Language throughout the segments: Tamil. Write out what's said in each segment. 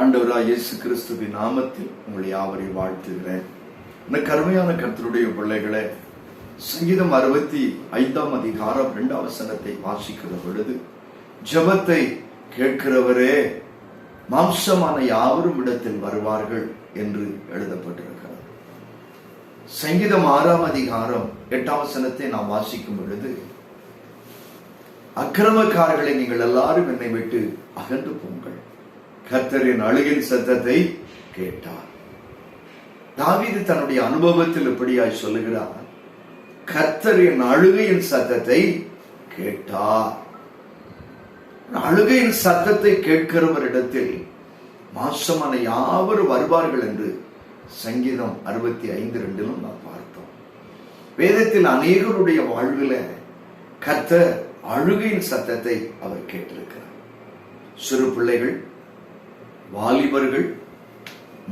ஆண்டவராய் இயேசு கிறிஸ்துவின் நாமத்தில் உங்களை யாவரையும் வாழ்த்துகிறேன். இந்த கருமையான கர்த்தருடைய பிள்ளைகளை சங்கீதம் அறுபத்தி ஐந்தாம் அதிகாரம் இரண்டாவது சனத்தை வாசிக்கிற பொழுது ஜெபத்தை கேட்கிறவரே மாம்சமான யாவரும் இடத்தில் வருவார்கள் என்று எழுதப்பட்டிருக்கிறது. சங்கீதம் ஆறாம் அதிகாரம் எட்டாம் சனத்தை நாம் வாசிக்கும் பொழுது அக்கிரமக்காரர்களை நீங்கள் எல்லாரும் என்னை விட்டு அகன்று போங்கள். கத்தரின் அழுகின் சத்தத்தை கேட்டார். தாவீது தன்னுடைய அனுபவத்தில் இப்படியாய் சொல்லுகிறார்? கத்தரின் அழுகையின் சத்தத்தை கேட்டார். அழுகையின் சத்தத்தை கேட்கிறவரிடத்தில் மாசமான யாவரும் வருவார்கள் என்று சங்கீதம் அறுபத்தி ஐந்து ரெண்டிலும் நாம் பார்த்தோம். வேதத்தில் அநேகருடைய வாழ்வில் கத்த அழுகையின் சத்தத்தை அவர் கேட்டிருக்கிறார். சிறு பிள்ளைகள் வாலிபர்கள்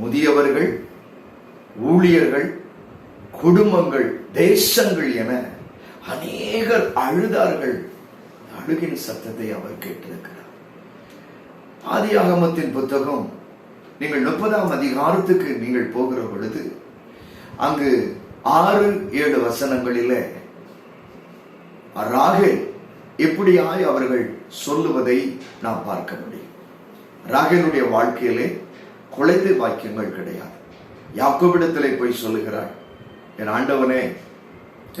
முதியவர்கள் ஊழியர்கள் குடும்பங்கள் தேசங்கள் என அநேகர் அழுதார்கள். அழுகின் சத்தத்தை அவர் கேட்டிருக்கிறார். ஆதியாகமத்தின் புத்தகம் நீங்கள் முப்பதாம் அதிகாரத்துக்கு நீங்கள் போகிற பொழுது அங்கு ஆறு ஏழு வசனங்களில ராகே எப்படியாய் அவர்கள் சொல்லுவதை நாம் பார்க்க முடியும். ராகனுடைய வாழ்க்கையிலே குழந்தை வாக்கியங்கள் கிடையாது. யாக்கோபிடத்திலே போய் சொல்லுகிறாள் என் ஆண்டவனே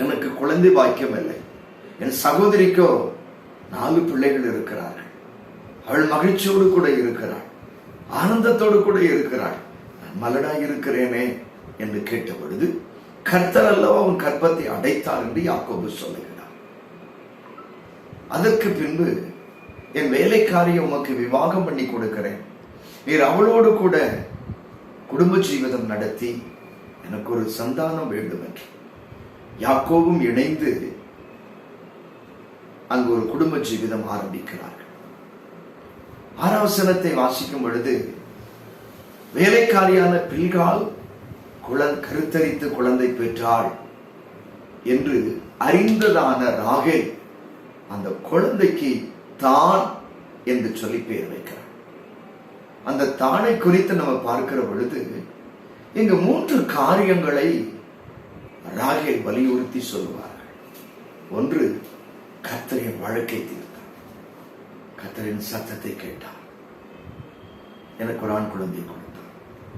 எனக்கு குழந்தை பாக்கியம் இல்லை. என் சகோதரிக்கோ நாலு பிள்ளைகள் இருக்கிறார்கள். அவள் மகிழ்ச்சியோடு கூட இருக்கிறாள். ஆனந்தத்தோடு கூட இருக்கிறாள். நான் மலடாக இருக்கிறேனே என்று கேட்ட பொழுது கர்த்தர் அல்லவா அவன் கற்பத்தை அடைத்தார் என்று யாக்கோபு சொல்லுகிறார். அதற்கு பின்பு என் வேலைக்காரியை உமக்கு விவாகம் பண்ணி கொடுக்கிறேன். நீர் அவளோடு கூட குடும்ப ஜீவிதம் நடத்தி எனக்கு ஒரு சந்தானம் வேண்டும் என்று யாக்கோவும் இணைந்து அங்கு ஒரு குடும்ப ஜீவிதம் ஆரம்பிக்கிறார்கள். ஆராசனத்தை வாசிக்கும் பொழுது வேலைக்காரியான பில்கால் குழந் கருத்தரித்து குழந்தை பெற்றாள் என்று அறிந்ததான ராகேல் அந்த குழந்தைக்கு தான் என்று சொல்லி பெயர் வைக்கிறார். அந்த தானை குறித்து நம்ம பார்க்கிற பொழுது இங்கு மூன்று காரியங்களை ராகை வலியுறுத்தி சொல்லுவார்கள். ஒன்று கத்தரின் வழக்கை தீர்த்தார். கத்தரின் சத்தத்தை கேட்டார். எனக்கு ஒரு ஆண் குழந்தை கொடு.